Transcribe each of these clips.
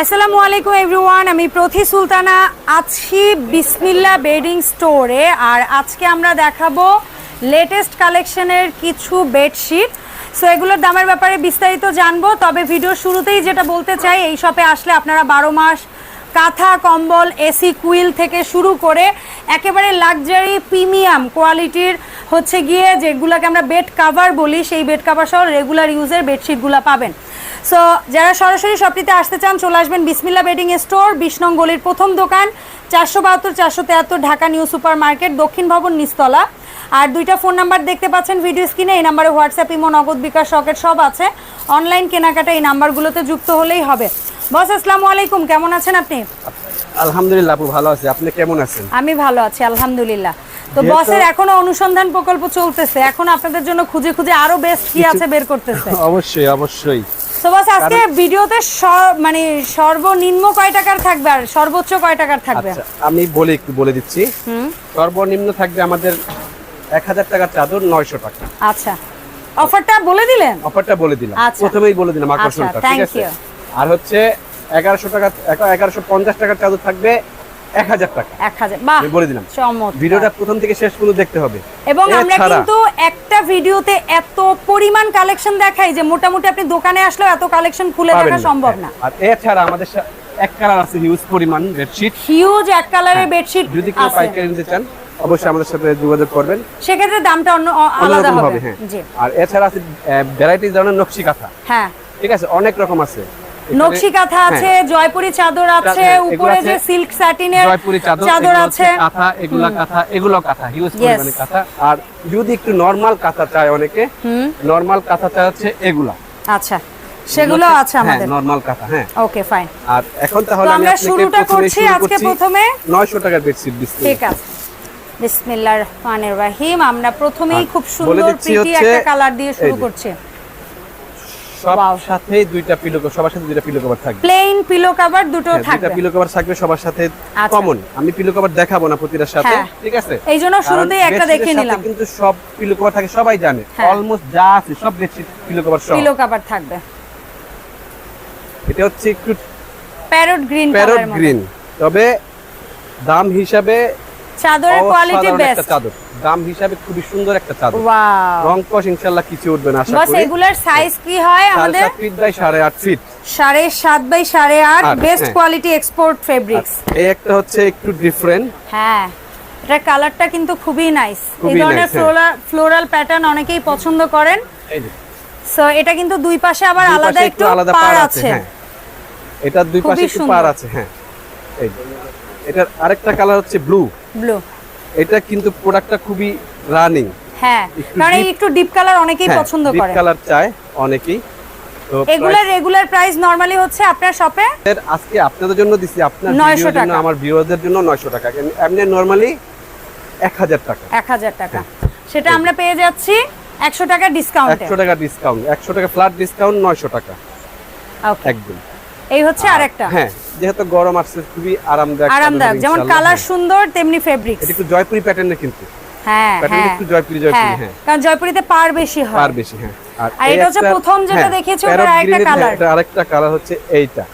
আসসালামু আলাইকুম এভরিওয়ান, আমি প্রথি সুলতানা আছি বিসমিল্লা বেডিং স্টোরে। আর আজকে আমরা দেখাবো লেটেস্ট কালেকশনের কিছু বেডশিট। সো এগুলোর দামের ব্যাপারে বিস্তারিত জানব, তবে ভিডিও শুরুতেই যেটা বলতে চাই, এই শপে আসলে আপনারা বারো মাস কাঁথা, কম্বল, এসি, কুইল থেকে শুরু করে একেবারে লাক্সারি, প্রিমিয়াম কোয়ালিটির হচ্ছে গিয়ে যেগুলোকে আমরা বেড কাভার বলি, সেই বেড কাভার সহ রেগুলার ইউজের বেডশিটগুলো পাবেন। সো যারা সরাসরি শপটিতে আসতে চান চলে আসবেন বিসমিল্লা বেডিং স্টোর বিশ নং গলির প্রথম দোকান চারশো বাহাত্তর চারশো তেহাত্তর ঢাকা নিউ সুপার মার্কেট দক্ষিণ ভবন নিস্তলা আর দুইটা ফোন নাম্বার দেখতে পাচ্ছেন ভিডিও স্ক্রিনে এই নাম্বারে হোয়াটসঅ্যাপ ইমো নগদ বিকাশ সকেট সব আছে। অনলাইন কেনাকাটা এই নাম্বারগুলোতে যুক্ত হলেই হবে। বস আসসালামু আলাইকুম কেমন আছেন আপনি? আলহামদুলিল্লাহ আপু ভালো আছি। আপনি কেমন আছেন? আমি ভালো আছি আলহামদুলিল্লাহ। তো বসের এখনও অনুসন্ধান প্রকল্প চলতেছে। এখন আপনাদের জন্য খুঁজে খুঁজে আরও বেস্ট কি আছে বের করতেছে? অবশ্যই অবশ্যই। তো বস আজকে ভিডিওতে মানে সর্বনিম্ন কয় টাকার থাকবে আর সর্বোচ্চ কয় টাকার থাকবে? আচ্ছা আমি বলে একটু বলে দিচ্ছি। সর্বনিম্ন থাকবে আমাদের এক হাজার টাকার চাদর নয়শো টাকা। আচ্ছা। অফারটা বলে দিলেন? অফারটা বলে দিলাম। আচ্ছা। প্রথমেই বলে দিলাম আকর্ষণটা আচ্ছা, ঠিক আছে? আর হচ্ছে এগারোশো টাকা এগারোশো পঞ্চাশ টাকার চাদর থাকবে এক হাজার টাকা। বাহ বলে দিলাম। চমৎকার। ভিডিওটা প্রথম থেকে শেষ পর্যন্ত দেখতে হবে। এবং আমরা কিন্তু একটা ভিডিওতে এত পরিমাণ কালেকশন দেখাই যে মোটামুটি আপনি দোকানে আসলেও এত কালেকশন খুলে দেখা সম্ভব না। হ্যাঁ। আর এছাড়া আমাদের এক কালার আছে হিউজ পরিমাণ বেডশিট হিউজ এক কালারের বেডশিট যদি কেউ পাইকারি নিতে চান অবশ্যই আমাদের সাথে যোগাযোগ করবেন। সেক্ষেত্রে দামটা অন্য আলাদা হবে হ্যাঁ। জি। আর এছাড়া আছে ভ্যারাইটি ধরনের নকশি কাঁথা। হ্যাঁ। ঠিক আছে? অনেক রকম আছে। নকশি কাঁথা আছে হ্যাঁ, জয়পুরি চাদর আছে হ্যাঁ, উপরে যে সিল্ক স্যাটিনের জয়পুরি চাদর আছে। কাঁথা এগুলা কাঁথা এগুলো কাঁথা হিউজ পরিমাণে কাঁথা। আর যদি একটু নরমাল কাঁথা চায় অনেকে নরমাল কাঁথা চায় হচ্ছে এগুলা। আচ্ছা সেগুলো আছে আমাদের। নরমাল কাঁথা হ্যাঁ। Okay fine. আর এখন তাহলে আমরা শুরুটা করছি আজকে প্রথমে। 900 টাকার বেডশিট দিচ্ছি ঠিক আছে। বিসমিল্লাহির রহমানির রহিম। আমরা প্রথমেই খুব সুন্দর প্রীতি একটা কালার দিয়ে শুরু করছি। সব Wow. সাথে দুইটা পিলো সবার সাথে দুইটা পিলো কভার থাকবে। প্লেন পিলো কভার দুটো হ্যাঁ, দুইটা পিলো কভার থাকবে সবার সাথে আচ্ছা। কমন আমি পিলো কভার দেখাবো না প্রতিটার সাথে হ্যাঁ। ঠিক আছে? শুরুতেই একটা দেখে নিলাম। কিন্তু সব পিলো কভার থাকে সবাই জানে। হ্যাঁ। অলমোস্ট যা আছে সব বেডশিট পিলো কভার সহ পিলো কভার থাকবে। এটা হচ্ছে একটু প্যারট গ্রিন প্যারট গ্রিন তবে দাম হিসাবে চাদরের কোয়ালিটি বেস্ট চাদর। দাম হিসাবে খুবই সুন্দর একটা চাদর। ওয়াও রং কস ইনশাআল্লাহ কিছু উঠবে না আশা বাস এগুলার সাইজ কি হয় আমাদের? ফিট বাই সাড়ে আট ফিট সাড়ে সাত বাই সাড়ে আট আট, বেস্ট হ্যাঁ। কোয়ালিটি এক্সপোর্ট ফেব্রিক্স এই একটা হচ্ছে একটু ডিফারেন্ট হ্যাঁ এটার কালারটা কিন্তু খুবই নাইস এই ধরনের হ্যাঁ। ফ্লোরাল প্যাটার্ন অনেকেই পছন্দ করেন। সো এটা কিন্তু দুই পাশে আবার আলাদা একটু আলাদা পার আছে। হ্যাঁ। এটার দুই পাশে একটু পার আছে হ্যাঁ। এই। এটার আরেকটা কালার হচ্ছে ব্লু ব্লু এটা কিন্তু প্রোডাক্টটা খুবই রানিং হ্যাঁ একটু কারণ একটু ডিপ কালার অনেকেই পছন্দ করে। ডিপ কালার চায় অনেকেই। তো এগুলার রেগুলার প্রাইস নরমালি হচ্ছে আপনার শপে এর আজকে আপনাদের জন্য দিছি আপনার 900 ভিডিওর জন্য টাকা। আমার ভিউয়ারদের জন্য 900 টাকা। এমনি নরমালি 1000 টাকা। এক হাজার টাকা। সেটা আমরা পেয়ে যাচ্ছি একশো টাকা ডিসকাউন্টে 100 টাকা ডিসকাউন্ট 100 টাকা ফ্ল্যাট ডিসকাউন্ট 900 টাকা। ওকে একদম। এই হচ্ছে আরেকটা। হ্যাঁ যেহেতু গরম আসছে খুবই আরামদায়ক আরামদায়ক যেমন কালার। সুন্দর তেমনি ফেব্রিক এটা একটু জয়পুরি প্যাটার্নের কিন্তু? হ্যাঁ হ্যাঁ একটু জয়পুরি জয়পুরি হ্যাঁ কারণ জয়পুরিতে পার বেশি হয়। পার বেশি হ্যাঁ। আর এটা হচ্ছে প্রথম যেটা প্যারট ওটার আরেকটা। এটার আরেকটা কালার হচ্ছে এইটা।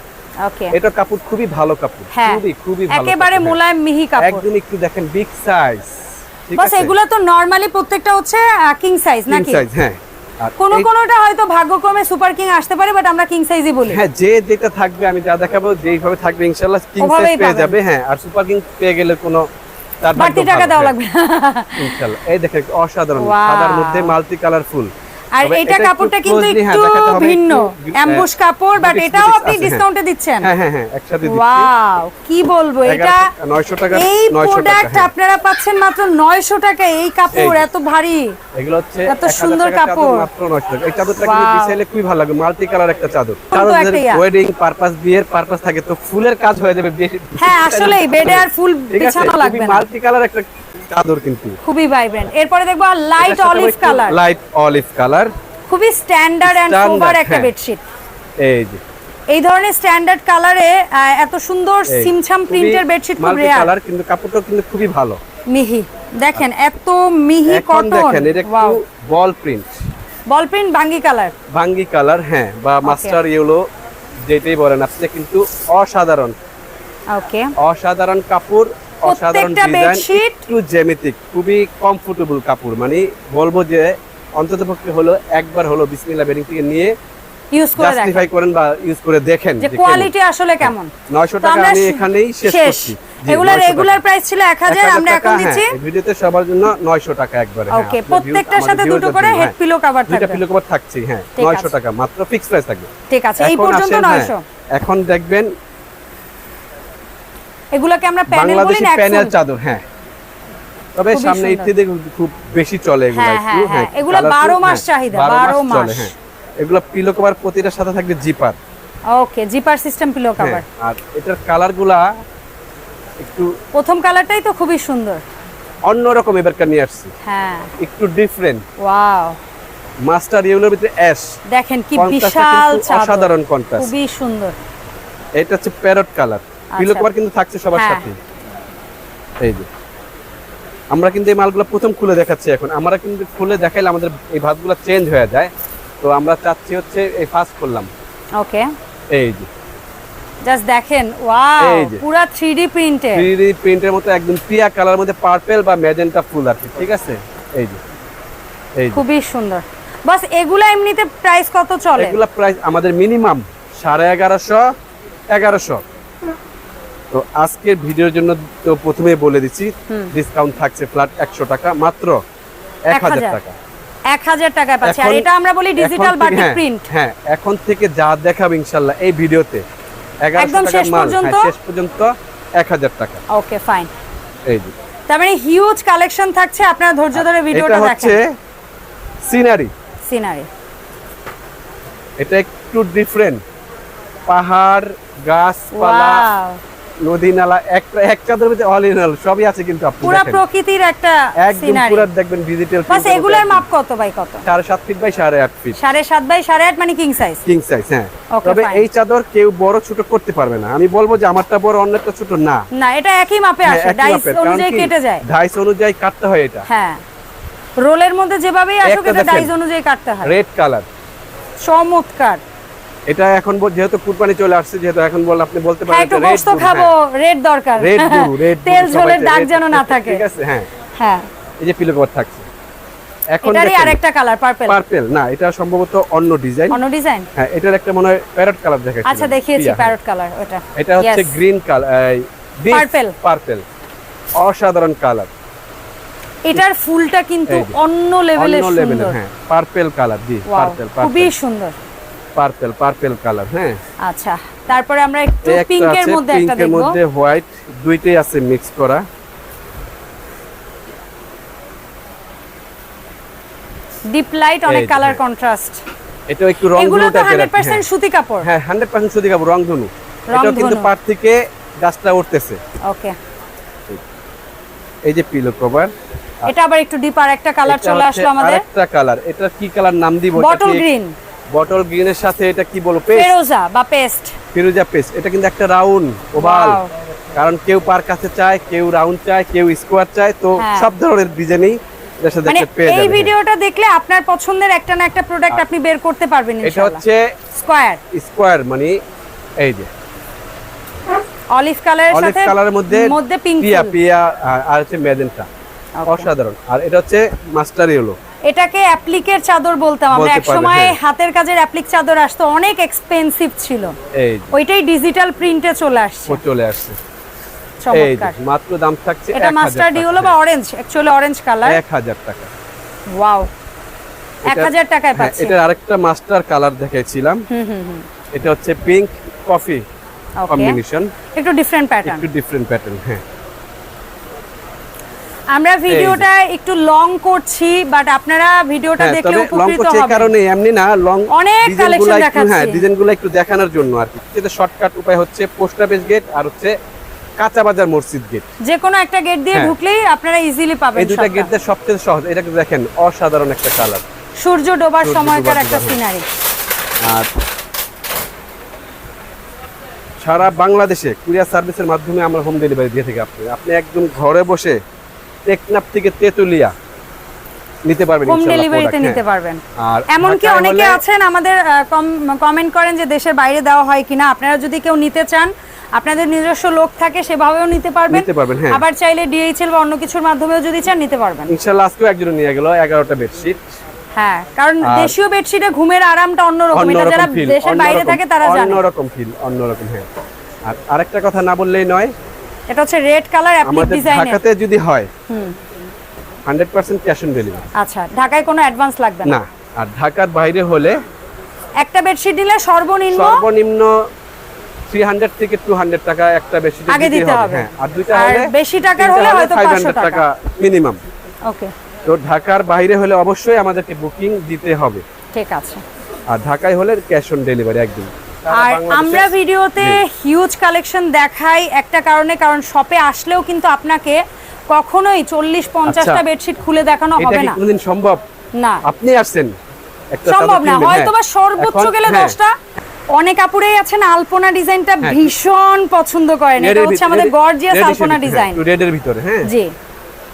ওকে। এটা কাপড় খুবই ভালো কাপড় খুবই খুবই ভালো একেবারে। মোলায়েম মিহি কাপড়। একদম একটু দেখেন বিগ সাইজ বাস এগুলো তো নরমালি প্রত্যেকটা হচ্ছে কিং সাইজ কিং নাকি? সাইজ হ্যাঁ। কোন কোনটা হয়তো ভাগ্যক্রমে সুপার কিং আসতে পারে বাট আমরা কিং সাইজই বলি। হ্যাঁ যে যেটা থাকবে আমি যা দেখাবো যেইভাবে থাকবে ইনশাআল্লাহ কিং সাইজ পেয়ে যাবে হ্যাঁ আর সুপার কিং পেয়ে গেলে কোনো বাড়তি টাকা দেওয়া হ্যাঁ, লাগবে ইনশাআল্লাহ এই দেখেন অসাধারণ সাদার মধ্যে মাল্টি কালারফুল আর এটা কাপড়টা কিন্তু হ্যাঁ, একটু ভিন্ন। অ্যাম্বুশ হ্যাঁ, কাপড় বাট এটাও আপনি হ্যাঁ। ডিসকাউন্টে দিচ্ছেন। হ্যাঁ হ্যাঁ হ্যাঁ একসাথে দিচ্ছি। ওয়াও কি বলব এটা 900 টাকা এই প্রোডাক্ট হ্যাঁ। আপনারা পাচ্ছেন মাত্র 900 টাকা এই কাপড় এত ভারী। এগুলো হচ্ছে এত সুন্দর কাপড়। মাত্র 900 টাকা। এই চাদরটা কিন্তু. বিছাইলে খুবই ভালো লাগে মাল্টি কালার একটা চাদর। কারণ ওয়েডিং পারপাস বিয়ের পারপাস থাকে তো ফুলের কাজ হয়ে যাবে বেশি- হ্যাঁ আসলে বেডে আর ফুল বিছানো লাগবে না। মাল্টি কালার একটা চাদর কিন্তু। খুবই ভাইব্রেন্ট এরপরে দেখব light olive colour light olive colour খুবই স্ট্যান্ডার্ড এন্ড সোবার একটা হ্যাঁ। বেডশিট এই যে। এই ধরনের স্ট্যান্ডার্ড কালারে এত সুন্দর সিমছাম প্রিন্টের বেডশিট খুব রেয়ার কালার কিন্তু কাপড়টা কিন্তু খুবই ভালো। মিহি। দেখেন এত মিহি কটন দেখেন এটা একটু বল প্রিন্ট বল প্রিন্ট বাঙ্গি কালার বাঙ্গি কালার হ্যাঁ বা মাস্টার ইয়েলো যেটাই বলেন আপনি কিন্তু অসাধারণ। ওকে অসাধারণ কাপড় অসাধারণ ডিজাইন একটু জ্যামিতিক খুবই কমফোর্টেবল কাপড়। মানে বলব যে অন্তত পক্ষে হলো একবার হলো বিসমিল্লাহ বেডিং থেকে নিয়ে ইউজ করে জাস্টিফাই করেন বা ইউজ করে দেখেন যে কোয়ালিটি আসলে কেমন। 900 টাকা আমি এখানেই শেষ করছি। এগুলা রেগুলার প্রাইস ছিল 1000 1000 আমরা এখন দিচ্ছি। হ্যাঁ, ভিডিওতে সবার জন্য 900 টাকা একবারে। হ্যাঁ, ওকে প্রত্যেকটার সাথে দুটো করে হেড হ্যাঁ। পিলো কভার থাকবে। পিলো কভার থাকছে হ্যাঁ ঠিক 900 টাকা মাত্র ফিক্স প্রাইস থাকবে। ঠিক আছে এই পর্যন্ত হ্যাঁ, 900 এখন দেখবেন এগুলোকে আমরা প্যানেল বলি না প্যানেল চাদর হ্যাঁ। তবে সামনে। ঈদে খুব বেশি চলে এগুলো হ্যাঁ, একটু হ্যাঁ, হ্যাঁ। হ্যাঁ। এগুলো 12 মাস হ্যাঁ, চাহিদা, 12 12 চলে মাস। হ্যাঁ। এগুলো পিলো কভার প্রতিটার সাথে থাকবে zipper okay zipper system pillow cover আর এটার কালারগুলা একটু প্রথম কালারটাই তো খুবই সুন্দর। অন্যরকম এবারকার নিয়ে আসছি। হ্যাঁ। একটু ডিফারেন্ট ওয়াও মাস্টার ইয়েলোর ভিতরে অ্যাশ দেখেন কি বিশাল অসাধারণ কন্ট্রাস্ট খুবই সুন্দর। এটা হচ্ছে প্যারট কালার পিলো কভার কিন্তু থাকছে সবার হ্যাঁ। সাথে। এই যে। আমরা কিন্তু এই মালগুলো প্রথম খুলে দেখাচ্ছি এখন। আমরা কিন্তু খুলে দেখাইলে আমাদের এই ভাতগুলো চেঞ্জ হয়ে যায়। তো আমরা চাচ্ছি হচ্ছে এই ফার্স্ট করলাম ওকে এই যে। জাস্ট দেখেন ওয়াও। পুরা 3D প্রিন্টে থ্রি প্রিন্টের মতো একদম পিয়া কালার মধ্যে পার্পেল বা ম্যাজেন্টা ফুল কি ঠিক আছে? এই যে। এই খুবই সুন্দর। বাস এগুলা এমনিতে প্রাইস কত চলে? এগুলা প্রাইস আমাদের মিনিমাম সাড়ে এগারোশো এগারোশো। তো আজকের ভিডিওর জন্য তো প্রথমেই বলে দিচ্ছি ডিসকাউন্ট থাকছে ফ্ল্যাট একশো টাকা মাত্র এক হাজার 1000 টাকা। এক হাজার টাকায় পাচ্ছি। আর এটা আমরা বলি ডিজিটাল বাটিক প্রিন্ট হ্যাঁ এখন থেকে যা দেখাবো ইনশাল্লাহ এই ভিডিওতে একদম শেষ পর্যন্ত? হ্যাঁ, শেষ পর্যন্ত এক হাজার টাকা। ওকে ফাইন এই যে। তার মানে হিউজ কালেকশন থাকছে আপনারা ধৈর্য ধরে এটা ভিডিওটা হচ্ছে দেখেন সিনারি সিনারি এটা একটু ডিফারেন্ট পাহাড় গাছপালা নদী নালা এক এক চাদরের ভিতরে অল ইন অল সবই আছে কিন্তু আপনি পুরা। প্রকৃতির একটা একদম পুরো দেখবেন ডিজিটাল বাস এগুলোর মাপ কত বাই কত? সাড়ে সাত ফিট বাই সাড়ে আট ফিট সাড়ে সাত বাই সাড়ে আট মানে কিং সাইজ কিং সাইজ হ্যাঁ। তবে এই চাদর কেউ বড় ছোট করতে পারবে না। আমি বলব যে আমারটা বড় অন্যটা ছোট না। না এটা একই মাপে হ্যাঁ, আসে। ডাইস অনুযায়ী কেটে যায়। ডাইস অনুযায়ী কাটতে হয় এটা। হ্যাঁ। রোলের মধ্যে যেভাবেই আসুক এটা ডাইস অনুযায়ী কাটতে হয়। রেড কালার চমৎকার। এটা এখন যেহেতু কুরবানি চলে আসছে যেহেতু এখন বল আপনি বলতে হ্যাঁ পারেন একটু গোস্ত খাব রেড দরকার। রেড ব্লু রেড তেল ঝোলের দাগ যেন না থাকে ঠিক আছে হ্যাঁ। হ্যাঁ। এই যে পিলো কভার থাকছে। এখন এটারই আরেকটা কালার পার্পল পার্পেল না এটা সম্ভবত অন্য ডিজাইন অন্য ডিজাইন হ্যাঁ এটার একটা মনে হয় প্যারট কালার দেখাচ্ছি। আচ্ছা দেখিয়েছি প্যারট কালার ওটা। এটা হচ্ছে গ্রিন কালার Purple. পার্পেল অসাধারণ কালার এটার ফুলটা কিন্তু অন্য লেভেলের সুন্দর। হ্যাঁ পার্পেল কালার জি পার্পেল খুবই সুন্দর। পার্পেল পার্পেল কালার হ্যাঁ। আচ্ছা তারপরে আমরা একটু একটা পিঙ্কের মধ্যে একটা পিঙ্কের দেখব। মধ্যে হোয়াইট দুইটাই আছে মিক্স করা। ডিপ লাইট অনেক কালার হ্যাঁ। কন্ট্রাস্ট এটা একটু রং এগুলো তো টাইপের হান্ড্রেড পার্সেন্ট সুতি কাপড়। হ্যাঁ হান্ড্রেড পার্সেন্ট সুতি কাপড় রংধনু এটাও কিন্তু রংধনু। পাট থেকে গাছটা উঠতেছে। ওকে এই যে পিলো কভার এটা আবার একটু ডিপার একটা কালার চলে আসলো আমাদের। আরেকটা কালার এটা কি কালার নাম দিব? বটল গ্রিন বটল গ্রিনের সাথে এটা কি বলব ফেরোজা বা পেস্ট। ফিরোজা পেস্ট। এটা কিন্তু একটা রাউন্ড ওভাল। কারণ কেউ পার কাছে চায় কেউ রাউন্ড চায় কেউ স্কোয়ার চায় তো হ্যাঁ। সব ধরনের ডিজাইনই মানে এই ভিডিওটা দেখলে আপনার পছন্দের একটা না একটা প্রোডাক্ট আপনি বের করতে পারবেন এটা হচ্ছে স্কয়ার স্কোয়ার মানে এই যে। অলিভ কালারের সাথে অলিভ কালারের মধ্যে মধ্যে পিঙ্ক পিয়া পিয়া আর- হচ্ছে মেজেন্টা। অসাধারণ। আর এটা হচ্ছে মাস্টার ইয়েলো। এটাকে অ্যাপ্লিকের চাদর বলতাম আমরা। এক সময় হ্যাঁ। হাতের কাজের অ্যাপ্লিক চাদর আসতো অনেক এক্সপেন্সিভ ছিল। এই ওইটাই ডিজিটাল প্রিন্টে চলে আসছে। চলে আসছে। চমৎকার। মাত্র দাম থাকছে এটা মাস্টার ডিওলো বা অরেঞ্জ অ্যাকচুয়ালি অরেঞ্জ কালার এক হাজার টাকা। ওয়াও এক এটা- হাজার টাকায় হ্যাঁ পাচ্ছি। এটার আরেকটা মাস্টার কালার দেখাইছিলাম। হুম হুম হুম। এটা হচ্ছে পিঙ্ক কফি কম্বিনেশন একটু ডিফারেন্ট প্যাটার্ন একটু ডিফারেন্ট প্যাটার্ন হ্যাঁ। আমরা ভিডিওটা একটু লং করছি বাট আপনারা ভিডিওটা হ্যাঁ দেখলে উপকৃত হবেন। কারণে এমনি না লং অনেক হ্যাঁ দেখাচ্ছি। ডিজাইনগুলো একটু দেখানোর জন্য আর কি। এটা শর্টকাট উপায় হচ্ছে পোস্ট অফিস গেট আর হচ্ছে কাঁচা বাজার মসজিদ গেট যে কোনো একটা গেট দিয়ে হ্যাঁ। ঢুকলেই আপনারা ইজিলি পাবেন এই সবটা। গেট দিয়ে সবচেয়ে সহজ এটা দেখেন অসাধারণ একটা কালার সূর্য ডোবার সময়কার একটা সিনারি আর সারা বাংলাদেশে কুরিয়ার সার্ভিসের মাধ্যমে আমরা হোম ডেলিভারি দিয়ে থাকি আপনি আপনি একদম ঘরে বসে টেকনাপ থেকে তেতুলিয়া নিতে পারবেন হোম ডেলিভারিতে নিতে হ্যাঁ। পারবেন। আর এমনকি অনেকে আছেন আমাদের কমেন্ট করেন যে দেশের বাইরে দেওয়া হয় কিনা। আপনারা যদি কেউ নিতে চান আপনাদের নিজস্ব লোক থাকে সেভাবেও নিতে পারবেন। নিতে পারবেন, হ্যাঁ। আবার চাইলে ডিএইচএল বা অন্য কিছুর মাধ্যমেও যদি চান নিতে পারবেন। ইনশাআল্লাহ আজকেও একজন নিয়ে গেল এগারোটা বেডশিট হ্যাঁ কারণ দেশীয় বেডশিটে ঘুমের আরামটা অন্যরকম। এটা যারা দেশের বাইরে থাকে তারা জানে। অন্যরকম ফিল অন্যরকম হ্যাঁ। আর আরেকটা কথা না বললেই নয় এটা হচ্ছে রেড কালার অ্যাপ্লিক আমাদের ঢাকাতে যদি হয় hundred percent cash on delivery আচ্ছা ঢাকায় কোনো অ্যাডভান্স লাগবে না? আর ঢাকার বাইরে হলে একটা বেডশিট নিলে সর্বনিম্ন সর্বনিম্ন থ্রি হান্ড্রেড থেকে টু হান্ড্রেড টাকা একটা বেশি আগে দিতে হবে। হ্যাঁ আর দুইটা হলে বেশি টাকার হলে হয়তো ফাইভ 500 টাকা। Minimum okay. তো ঢাকার বাইরে হলে অবশ্যই আমাদেরকে বুকিং দিতে হবে। ঠিক আছে। আর ঢাকায় হলে ক্যাশ অন ডেলিভারি একদম। আর আমরা ভিডিওতে হিউজ কালেকশন দেখাই একটা কারণে কারণ শপে আসলেও কিন্তু আপনাকে কখনোই চল্লিশ পঞ্চাশটা আচ্ছা। বেডশিট খুলে দেখানো এটা হবে কি না। কোনোদিন সম্ভব? না। আপনি আসছেন একটা সম্ভব না। হয়তো বা হ্যাঁ। সর্বোচ্চ গেলে হ্যাঁ, দশটা। অনেক আপুরেই আছেন আলপনা ডিজাইনটা হ্যাঁ। ভীষণ পছন্দ করেন। এটা হচ্ছে আমাদের গর্জিয়াস আলপনা ডিজাইন। একটু এর ভিতরে হ্যাঁ। জি।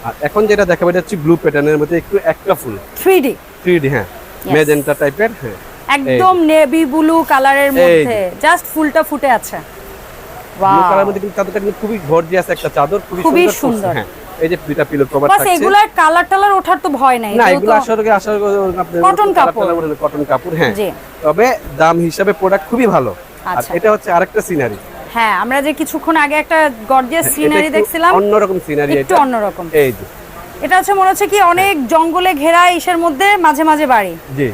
আর এখন যেটা দেখাবো এটা হচ্ছে ব্লু প্যাটার্নের মধ্যে একটু একটা ফুল। থ্রি ডি থ্রি ডি হ্যাঁ। মেজেন্টা টাইপের হ্যাঁ। একদম নেভি ব্লু কালারের মধ্যে। জাস্ট ফুলটা ফুটে আছে। ব্লু কালারের মধ্যে কিন্তু চাদরটা কিন্তু খুবই গর্জিয়াস একটা চাদর খুবই সুন্দর হ্যাঁ এই যে দুইটা পিলো কভার বাস থাকছে। এগুলার কালার টালার ওঠার তো ভয় নাই না এগুলো আসলে আসলে আপনার Cotton কাপড়। কটন কাপড় হ্যাঁ। জি। তবে দাম হিসাবে প্রোডাক্ট খুবই ভালো। আর আচ্ছা। এটা হচ্ছে আরেকটা সিনারি হ্যাঁ আমরা যে কিছুক্ষণ আগে একটা গর্জিয়াস হ্যাঁ, সিনারি দেখছিলাম অন্যরকম সিনারি একটু এটা। অন্যরকম। এই যে। এটা হচ্ছে মনে হচ্ছে কি অনেক জঙ্গলে ঘেরা ইসের মধ্যে মাঝে মাঝে বাড়ি। জি।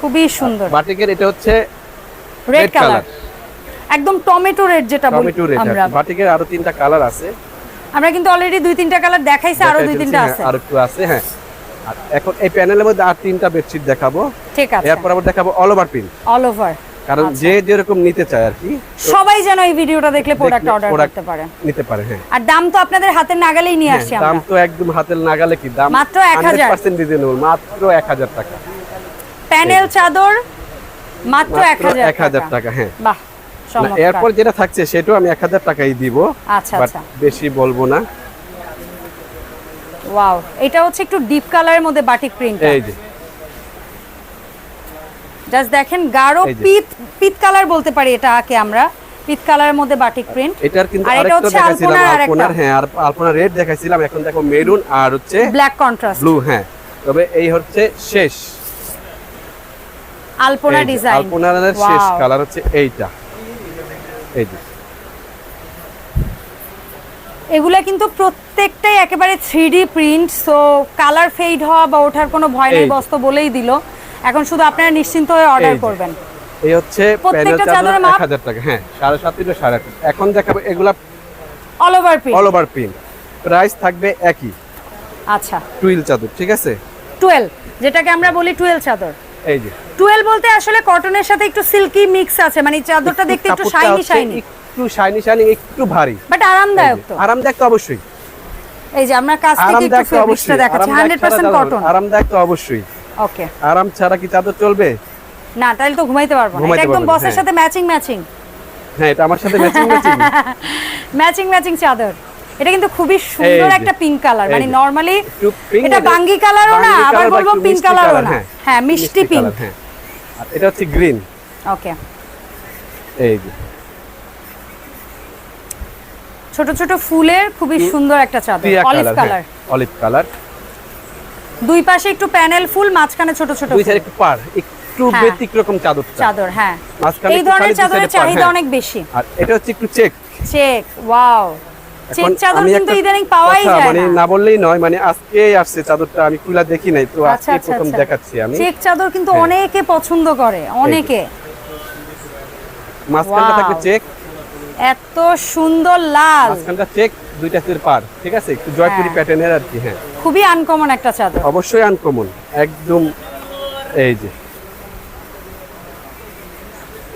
খুবই সুন্দর। বাটিকের এটা হচ্ছে রেড কালার একদম টমেটো রেড যেটা বলি আমরা। বাটিকের আরও তিনটা কালার আছে। আমরা কিন্তু অলরেডি দুই তিনটা কালার দেখাইছি আরও দুই তিনটা আছে। হ্যাঁ, আরও একটু আছে হ্যাঁ। আর এখন এই প্যানেলের মধ্যে আর তিনটা বেডশিট দেখাবো। ঠিক আছে। এরপর আবার দেখাবো all over print all over কারণ যে যেরকম নিতে চায় আর কি সবাই যেন এই ভিডিওটা দেখলে প্রোডাক্ট অর্ডার করতে পারে। নিতে পারে হ্যাঁ। আর দাম তো আপনাদের হাতের নাগালেই নিয়ে হ্যাঁ, দাম তো একদম হাতের নাগালে কি? দাম মাত্র 1000 পার্সেন্ট রিজনেবল মাত্র এক হাজার টাকা। প্যানেল চাদর মাত্র এক মাত্র হাজার এক হাজার টাকা। হ্যাঁ। বাহ এরপর যেটা থাকছে সেটাও আমি এক হাজার টাকাই দিব আচ্ছা আচ্ছা। বেশি বলব না। ওয়াও এটা হচ্ছে একটু ডিপ কালারের মধ্যে বাটিক প্রিন্ট এই যে। জাস্ট দেখেন গাঢ়। পিত পিত কালার বলতে পারি এটাকে আমরা পিত কালারের মধ্যে বাটিক প্রিন্ট এটার কিন্তু এটা আরেকটা হচ্ছে দেখাইছিলাম আলপনার আলপনার হ্যাঁ আর আলপনা রেড দেখাইছিলাম এখন দেখো মেরুন আর হচ্ছে ব্ল্যাক কন্ট্রাস্ট ব্লু হ্যাঁ। তবে এই হচ্ছে শেষ। আলপনা ডিজাইন আলপনার শেষ কালার হচ্ছে এইটা। এই যে। এগুলা কিন্তু প্রত্যেকটাই একেবারে three print so colour fade হওয়া বা ওঠার কোনো ভয় নেই বস্ত বলেই দিল। এখন শুধু আপনারা নিশ্চিন্ত হয়ে অর্ডার করবেন। এই হচ্ছে প্রত্যেকটা চাদরের মাপ? এক হাজার টাকা। হ্যাঁ সাড়ে সাত থেকে সাড়ে আট। এখন দেখাবো এগুলা all over print all over print price থাকবে একই। আচ্ছা। টুইল চাদর ঠিক আছে? টুয়েলভ যেটাকে আমরা বলি টুয়েলভ চাদর। এই যে। টুয়েলভ বলতে আসলে কটনের সাথে একটু সিল্কি মিক্স আছে মানে চাদরটা দেখতে একটু শাইনি শাইনি একটু শাইনি শাইনি একটু ভারী। বাট আরামদায়ক তো। আরামদায়ক তো অবশ্যই। এই যে আমরা কাছ থেকে একটু অবশ্যই। দেখাচ্ছি। আরামদায়ক হান্ড্রেড ছাড়া পার্সেন্ট চাদর- কটন আরামদায়ক তো অবশ্যই। ওকে আরাম ছাড়া কি চাদর চলবে? না তাহলে তো ঘুমাইতে পারব না। এটা একদম বসের হ্যাঁ। সাথে ম্যাচিং ম্যাচিং হ্যাঁ এটা আমার সাথে ম্যাচিং ম্যাচিং ম্যাচিং ম্যাচিং চাদর। এটা কিন্তু খুবই সুন্দর একটা পিঙ্ক কালার মানে নরমালি এটা বাঙ্গি কালারও না আবার বলব পিঙ্ক কালারও না। হ্যাঁ। হ্যাঁ মিষ্টি পিঙ্ক হ্যাঁ। আর এটা হচ্ছে গ্রিন ওকে এই যে। ছোট ছোট ফুলের খুবই সুন্দর একটা চাদর অলিভ কালার অলিভ কালার দুই পাশে একটু প্যানেল ফুল মাঝখানে ছোট ছোট দুই সাইড একটু পার একটু হ্যাঁ। ব্যতিক্রম চাদরটা। চাদর হ্যাঁ। এই ধরনের চাদরের চাহিদা। অনেক বেশি। আর এটা হচ্ছে একটু চেক চেক ওয়াও চেক চাদর কিন্তু ইদানিং পাওয়াই কথা যায় মানে না। না বললেই নয় মানে আজকে আসছে চাদরটা আমি খুলা দেখি নাই তো আচ্ছা আজকে আচ্ছা প্রথম আচ্ছা। দেখাচ্ছি আমি। চেক চাদর কিন্তু হ্যাঁ। অনেকে পছন্দ করে অনেকে। মাঝখানটা Wow. চেক। এত সুন্দর লাল। মাঝখানটা চেক দুইটা পার ঠিক আছে? একটু জয়পুরি। প্যাটার্নের আর কি হ্যাঁ। খুবই আনকমন একটা চাদর। অবশ্যই আনকমন একদম এই যে।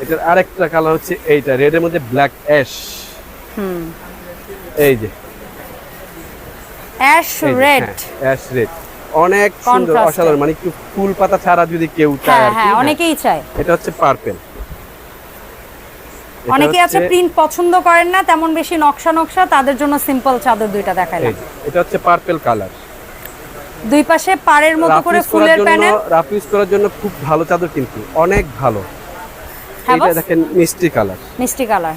এটার আরেকটা কালার হচ্ছে এইটা রেডের মধ্যে ব্ল্যাক অ্যাশ এই যে। অ্যাশ রেড অ্যাশ রেড অনেক সুন্দর অসাধারণ মানে একটু ফুল পাতা ছাড়া যদি কেউ চায় হ্যাঁ হ্যাঁ হ্যাঁ। অনেকেই চায়। এটা হচ্ছে পার্পেল অনেকে আছে প্রিন্ট পছন্দ করেন না তেমন বেশি নকশা নকশা তাদের জন্য সিম্পল চাদর দুইটা দেখাইলাম এটা হচ্ছে পার্পেল কালার দুই পাশে পাড়ের মতো করে ফুলের প্যানেল রাফ ইউজ করার জন্য খুব ভালো চাদর কিন্তু অনেক ভালো। হ্যাঁ এটা দেখেন মিষ্টি কালার মিষ্টি কালার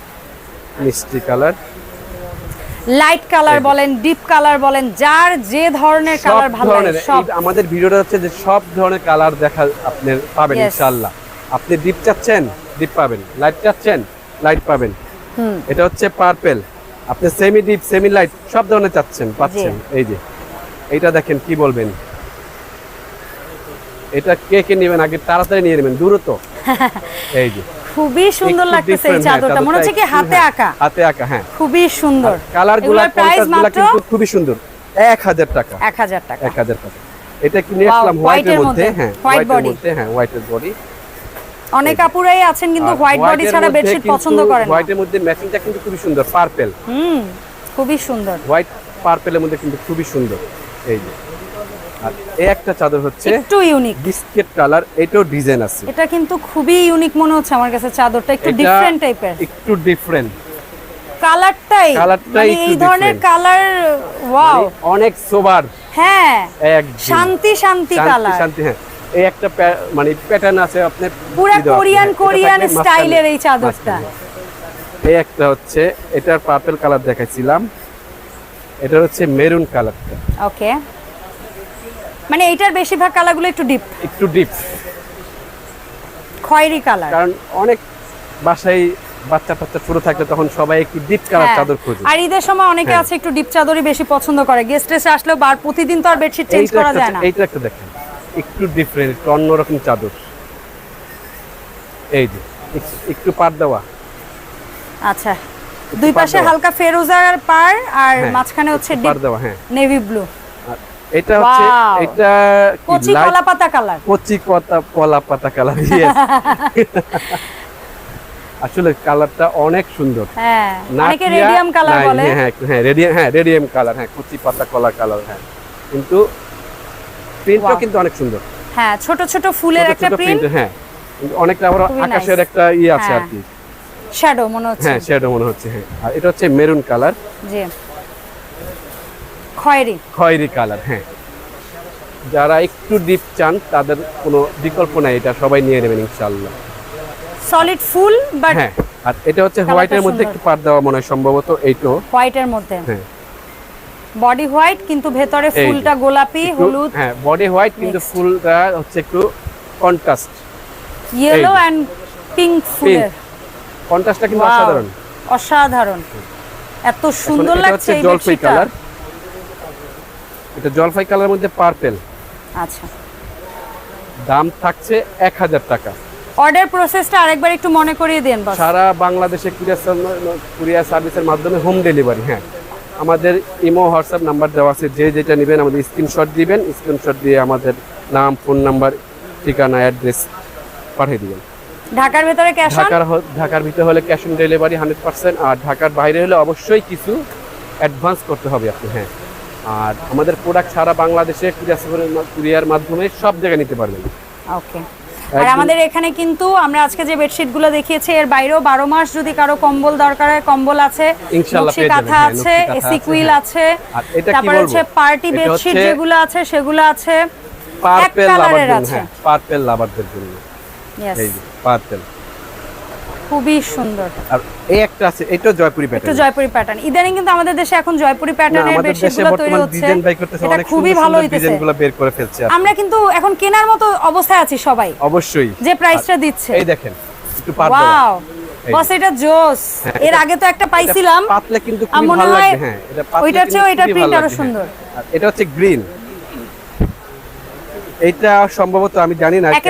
মিষ্টি কালার লাইট কালার বলেন ডিপ কালার বলেন যার যে ধরনের কালার ভালো লাগে সব। আমাদের ভিডিওটা হচ্ছে যে সব ধরনের কালার দেখা আপনি পাবেন ইনশাআল্লাহ। আপনি ডিপ চাচ্ছেন ডিপ পাবেন। লাইট চাচ্ছেন লাইট পাবেন। হুম। এটা হচ্ছে পার্পল আপনি সেমি ডিপ সেমি লাইট সব ধরনের চাচ্ছেন পাচ্ছেন এই যে। এইটা দেখেন কি বলবেন? এটা কে কে নেবেন আগে তাড়াতাড়ি নিয়ে নেবেন দ্রুত। এই যে। খুবই সুন্দর লাগতেছে এই হ্যাঁ, চাদরটা মনে হচ্ছে কি হাতে হ্যাঁ, আঁকা। হাতে আঁকা হ্যাঁ। খুবই সুন্দর। কালারগুলা প্রাইস মাত্র খুবই সুন্দর। এক হাজার টাকা। এক হাজার টাকা। এক হাজার টাকা। এটা কি নিয়ে Wow, আসলাম এর মধ্যে হ্যাঁ body। মধ্যে হ্যাঁ হোয়াইটের বডি অনেক আপুরাই আছেন কিন্তু হোয়াইট বডি ছাড়া বেডশিট পছন্দ করেন না। হোয়াইটের মধ্যে ম্যাচিংটা কিন্তু খুবই সুন্দর পার্পেল হুম খুবই সুন্দর। হোয়াইট পার্পেলের মধ্যে কিন্তু খুবই সুন্দর। এই যে। আর এই একটা চাদর হচ্ছে একটু ইউনিক বিস্কিট কালার এটাও ডিজাইন আছে। এটা কিন্তু খুবই ইউনিক মনে হচ্ছে আমার কাছে চাদরটা একটু ডিফারেন্ট টাইপের একটু ডিফারেন্ট কালারটাই কালারটাই মানে এই ধরনের কালার ওয়াও অনেক সোবার হ্যাঁ শান্তি শান্তি কালার। শান্তি হ্যাঁ। এই একটা মানে প্যাটার্ন আছে আপনি পুরা কোরিয়ান হ্যাঁ, কোরিয়ান স্টাইলের এই চাদরটা। এই একটা হচ্ছে এটার পার্পল কালার দেখাইছিলাম। এটা হচ্ছে মেরুন কালারটা ওকে মানে এইটার বেশিরভাগ কালারগুলো একটু ডিপ একটু ডিপ খয়েরি কালার। কারণ অনেক বাসায় বাচ্চা টাচ্চা ছোট থাকলে তখন সবাই একটু ডিপ কালার চাদর খোঁজে। হ্যাঁ। আর ঈদের সময় অনেকে হ্যাঁ। আছে একটু ডিপ চাদরই বেশি পছন্দ করে। গেস্ট এসে আসলেও বার প্রতিদিন তো আর বেডশিট চেঞ্জ করা যায় না। এইটা একটা দেখেন। একটু ডিফারেন্ট একটু অন্যরকম চাদর। এই যে একটু পাট দেওয়া। আচ্ছা। দুই পাশে। হালকা ফেরোজার পার আর হ্যাঁ, মাঝখানে হচ্ছে ডিপ হ্যাঁ। নেভি ব্লু এটা হচ্ছে এটা কচি কলা পাতা কালার। কচি কতা কলা পাতা কালার আসলে কালারটা অনেক সুন্দর। হ্যাঁ অনেকে রেডিয়াম কালার বলে। হ্যাঁ হ্যাঁ, হ্যাঁ রেডিয়াম হ্যাঁ রেডিয়াম কালার হ্যাঁ কচি পাতা কলা কালার হ্যাঁ। কিন্তু প্রিন্টটাও Wow. কিন্তু অনেক সুন্দর। হ্যাঁ ছোট ছোট ফুলের একটা প্রিন্ট হ্যাঁ। অনেকটা আবার আকাশের একটা ইয়ে আছে আর হ্যাঁ। কি। শ্যাডো মনে হচ্ছে। হ্যাঁ সেটা মনে হচ্ছে হ্যাঁ। আর এটা হচ্ছে মেরুন কালার জি। খয়েরি। খয়েরি কালার হ্যাঁ। যারা একটু ডিপ চান তাদের কোনো বিকল্প নাই এটা সবাই নিয়ে নেবেন ইনশাআল্লাহ। সলিড ফুল বাট হ্যাঁ আর এটা হচ্ছে হোয়াইটের মধ্যে একটু পাট দেওয়া মনে হয় সম্ভবত এইটো। হোয়াইটের মধ্যে। হ্যাঁ। বডি হোয়াইট কিন্তু ভেতরে ফুলটা গোলাপি হলুদ। হ্যাঁ বডি হোয়াইট কিন্তু ফুলটা হচ্ছে একটু কন্ট্রাস্ট ইয়েলো। অ্যান্ড পিঙ্ক ফুলের। কন্ট্রাস্টটা কিন্তু অসাধারণ। অসাধারণ। এত সুন্দর লাগছে এই জলপাই কালার। এটা জলপাই কালার মধ্যে পার্পেল। আচ্ছা। দাম থাকছে এক হাজার টাকা। অর্ডার প্রসেসটা আরেকবার একটু মনে করিয়ে দেন সারা বাংলাদেশে কুরিয়ার কুরিয়ার সার্ভিসের মাধ্যমে হোম ডেলিভারি হ্যাঁ। আমাদের ইমো হোয়াটসঅ্যাপ নাম্বার দেওয়া আছে যে যেটা নেবেন আমাদের স্ক্রিনশট দিবেন স্ক্রিনশট দিয়ে আমাদের নাম ফোন নাম্বার ঠিকানা অ্যাড্রেস পাঠিয়ে দিবেন। ঢাকার ভিতরে ক্যাশ অন ঢাকার ঢাকার ভিতরে হলে cash on delivery hundred percent আর ঢাকার বাইরে হলে অবশ্যই কিছু অ্যাডভান্স করতে হবে আপনি হ্যাঁ। আর আমাদের প্রোডাক্ট সারা বাংলাদেশে কুরিয়ার মাধ্যমে সব জায়গায় নিতে পারবেন। ওকে আর আমাদের এখানে কিন্তু আমরা আজকে যে বেডশিটগুলো দেখিয়েছি এর বাইরেও বারো মাস যদি কারও কম্বল দরকার হয় কম্বল আছে কাঁথা হ্যাঁ, আছে এসি কুইল হ্যাঁ। আছে আর তারপরে হচ্ছে পার্টি বেডশিট যেগুলো আছে সেগুলো আছে। পার্পেল colour লাভার এর জন্য হ্যাঁ পার্পেল লাভারদের জন্য। পার্পেল। খুবই সুন্দর। আর এই একটা আছে এটাও জয়পুরি প্যাটার্ন জয়পুরি প্যাটার্ন ইদানিং কিন্তু আমাদের দেশে এখন জয়পুরি প্যাটার্নের বেডশিটগুলো তৈরি হচ্ছে। এটা খুবই ভালো হইতেছে। ডিজাইনগুলো বের করে ফেলছে আমরা কিন্তু এখন কেনার মতো অবস্থায় আছি সবাই। অবশ্যই। যে প্রাইসটা দিচ্ছে। এই দেখেন একটু পার বস এটা জোস। হ্যাঁ, এর আগে তো একটা পাইছিলাম। পাতলে কিন্তু মনে ভালো হয় হ্যাঁ এটা পাতলে ওইটার খুবই print ভালো আরও সুন্দর। হ্যাঁ। এটা হচ্ছে গ্রিন এটা সম্ভবত আমি জানি না হ্যাঁ,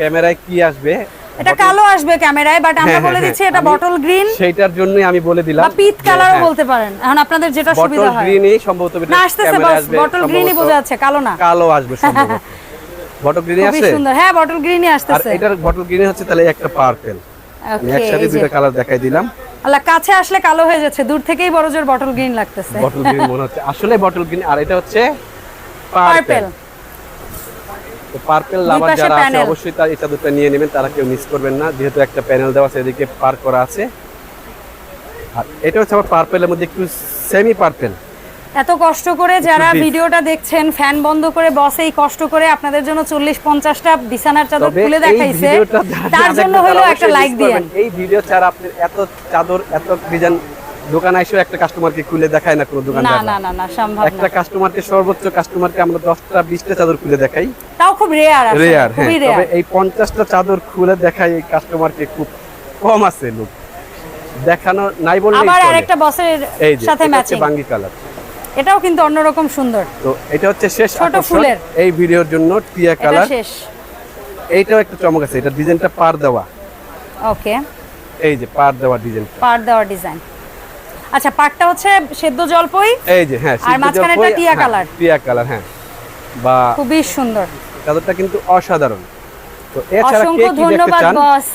ক্যামেরায় কি আসবে এটা কালো আসবে ক্যামেরায় বাট আমরা হ্যাঁ, বলে হ্যাঁ, দিচ্ছি হ্যাঁ, এটা বটল গ্রিন সেইটার জন্যই আমি বলে দিলাম বা যে, কালারও হ্যাঁ, বলতে পারেন। এখন আপনাদের যেটা বটল সুবিধা হয়। গ্রিনই সম্ভবত না আসতেছে বস বটল গ্রিনই বোঝা যাচ্ছে কালো না। কালো আসবে সম্ভবত। বটল গ্রিনই আছে? সুন্দর। হ্যাঁ বটল গ্রিনই আর এটার বটল গ্রিন হচ্ছে তাহলে একটা পার্পেল একসাথে। দুইটা কালার দেখাই দিলাম। আল্লাহ কাছে আসলে কালো হয়ে যাচ্ছে। দূর থেকেই বড় জোর বটল গ্রিন লাগতেছে। বটল গ্রিন মনে হচ্ছে। আসলে বটল গ্রিন আর এটা হচ্ছে পার্পেল তো পার্পেল লাভার যারা আছে অবশ্যই তার এই চাদরটা নিয়ে নেবেন তারা কেউ মিস করবেন না। যেহেতু একটা প্যানেল দেওয়া আছে এদিকে পার করা আছে। আর এটা হচ্ছে আবার পার্পেলের মধ্যে একটু সেমি পার্পেল এত কষ্ট করে যারা ভিডিওটা দেখছেন ফ্যান বন্ধ করে বসে এই কষ্ট করে আপনাদের জন্য চল্লিশ পঞ্চাশটা বিছানার চাদর খুলে দেখাইছে। তার জন্য হলো একটা লাইক দিয়ে। এই ভিডিও ছাড়া আপনি এত চাদর এত ডিজাইন দোকানে এসেও একটা কাস্টমারকে খুলে দেখায় না কোনো না না না না সম্ভব একটা কাস্টমারকে সর্বোচ্চ কাস্টমারকে আমরা দশটা বিশটা চাদর খুলে দেখাই। তাও খুব রেয়ার আছে রেয়ার হ্যাঁ তবে এই পঞ্চাশটা চাদর খুলে দেখাই এই কাস্টমারকে খুব কম আছে লোক। দেখানো নাই বললে আবার আরেকটা বসের সাথে ম্যাচিং বাঙ্গি কালার এটাও কিন্তু অন্যরকম সুন্দর। তো এটা হচ্ছে শেষ ছোট ফুলের। এই ভিডিওর জন্য টিয়া এটা কালার শেষ। এইটাও একটা চমক আছে এটা ডিজাইনটা পার দেওয়া। ওকে এই যে পার দেওয়া ডিজাইন পার দেওয়া ডিজাইন আচ্ছা পাটটা হচ্ছে সেদ্ধ জলপই এই যে হ্যাঁ আর মাঝখানেরটা টিয়া কালার। টিয়া কালার হ্যাঁ বা খুবই সুন্দর। চাদরটা কিন্তু অসাধারণ। তো এছাড়া কে কি দেখতে চান বস।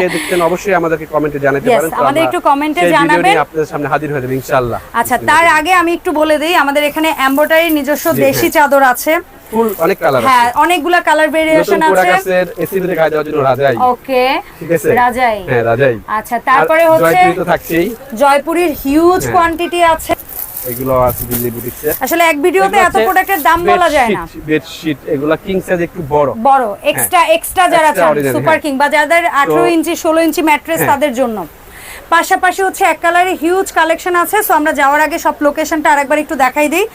কে দেখতেন অবশ্যই আমাদেরকে কমেন্টে জানাতে পারেন। আমাদের একটু এ জানাবেন। আপনাদের সামনে হাজির হয়ে যাবে ইনশাআল্লাহ। আচ্ছা তার আগে আমি একটু বলে দিই আমাদের এখানে এমব্রয়ডারি নিজস্ব দেশি হ্যাঁ। চাদর আছে। ফুল অনেক কালার হ্যাঁ আছে। অনেকগুলা কালার ভেরিয়েশন আছে। এসিবিতে গায়ে দেওয়ার জন্য রাজাই। ওকে ঠিক আছে? রাজাই। হ্যাঁ রাজাই। আচ্ছা তারপরে হচ্ছে জয়পুরি তো থাকছেই। জয়পুরের হিউজ হ্যাঁ। কোয়ান্টিটি আছে। এগুলো আছে দিল্লি বুটিক্সে আসলে এক ভিডিওতে এত প্রোডাক্টের দাম বলা যায় না। বেডশিট এগুলা কিং সাইজ একটু বড়। বড় এক্সট্রা এক্সট্রা যারা চান সুপার হ্যাঁ। কিং বা যাদের আঠারো তো- ইঞ্চি ষোলো ইঞ্চি ম্যাট্রেস হ্যাঁ। তাদের জন্য। পাশাপাশি হচ্ছে এক কালারের হিউজ কালেকশন আছে সো আমরা যাওয়ার আগে সব লোকেশনটা আরেকবার একটু দেখাই দিই।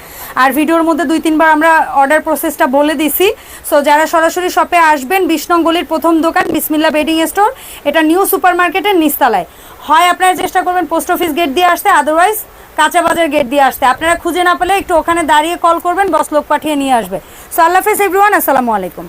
আর ভিডিওর মধ্যে দুই, তিনবার আমরা অর্ডার প্রসেসটা বলে দিছি। সো যারা সরাসরি শপে আসবেন বিশ নং গলির প্রথম দোকান, বিসমিল্লা বেডিং স্টোর, এটা নিউ সুপার মার্কেটের নিস্তালায় হয় আপনারা চেষ্টা করবেন পোস্ট অফিস গেট দিয়ে আসতে আদারওয়াইজ কাঁচা বাজার গেট দিয়ে আসতে। আপনারা খুঁজে না পেলে একটু ওখানে দাঁড়িয়ে কল করবেন বস লোক পাঠিয়ে নিয়ে আসবে। সো আল্লাহ হাফেজ এভরিওয়ান আসসালামু আলাইকুম।